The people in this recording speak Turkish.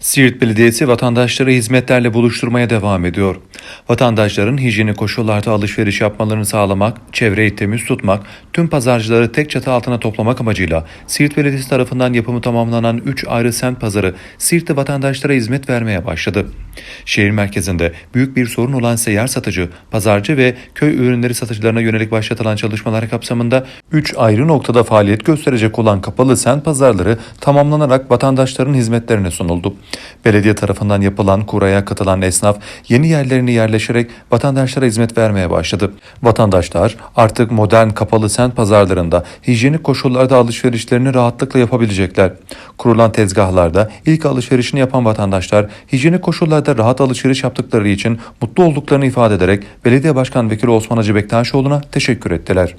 Siirt Belediyesi vatandaşları hizmetlerle buluşturmaya devam ediyor. Vatandaşların hijyenik koşullarda alışveriş yapmalarını sağlamak, çevreyi temiz tutmak, tüm pazarcıları tek çatı altına toplamak amacıyla Siirt Belediyesi tarafından yapımı tamamlanan 3 ayrı semt pazarı Siirt'te vatandaşlara hizmet vermeye başladı. Şehir merkezinde büyük bir sorun olan seyyar satıcı, pazarcı ve köy ürünleri satıcılarına yönelik başlatılan çalışmalar kapsamında 3 ayrı noktada faaliyet gösterecek olan kapalı semt pazarları tamamlanarak vatandaşların hizmetlerine sunuldu. Belediye tarafından yapılan kuraya katılan esnaf yeni yerlerini yerleşerek vatandaşlara hizmet vermeye başladı. Vatandaşlar artık modern kapalı semt pazarlarında hijyenik koşullarda alışverişlerini rahatlıkla yapabilecekler. Kurulan tezgahlarda ilk alışverişini yapan vatandaşlar hijyenik koşullarda rahat alışveriş yaptıkları için mutlu olduklarını ifade ederek Belediye Başkan Vekili Osman Hacı Bektaşoğlu'na teşekkür ettiler.